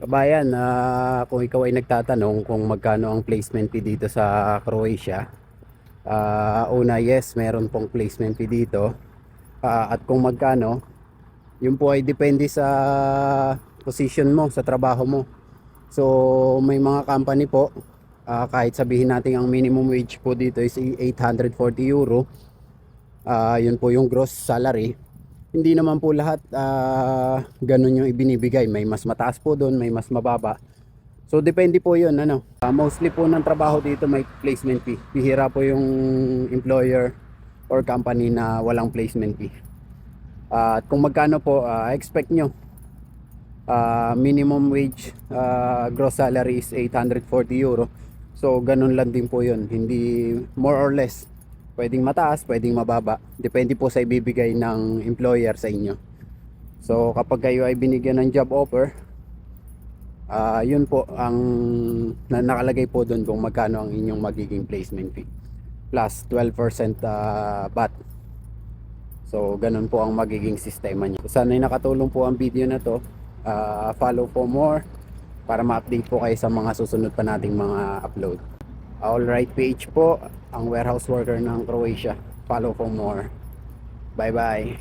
Kabayan, ah, kung ikaw ay nagtatanong kung magkano ang placement fee dito sa Croatia, ah, una yes, meron pong placement fee dito. Ah, at kung magkano, yun po ay depende sa position mo, sa trabaho mo. So, may mga company po, ah, kahit sabihin natin ang minimum wage po dito is 840 euro, ah, yun po yung gross salary. Hindi naman po lahat ah, ganun yung ibinibigay. May mas mataas po doon, may mas mababa. So depende po yun. Ano. Ah, mostly po ng trabaho dito may placement fee. Bihira po yung employer or company na walang placement fee. Ah, at kung magkano po, ah, expect nyo. Ah, minimum wage ah, gross salary is 840 euro. So ganun lang din po yun. Hindi more or less. Pwedeng mataas, pwedeng mababa. Depende po sa ibibigay ng employer sa inyo. So kapag kayo ay binigyan ng job offer, ah yun po ang na nakalagay po doon kung magkano ang inyong magiging placement fee. Plus 12% ah, VAT. So ganun po ang magiging sistema niyo. Sana ay nakatulong po ang video na to. Ah, follow for more para ma-update po kayo sa mga susunod pa nating mga upload. Alright PH po, ang warehouse worker ng Croatia. Follow for more. Bye bye.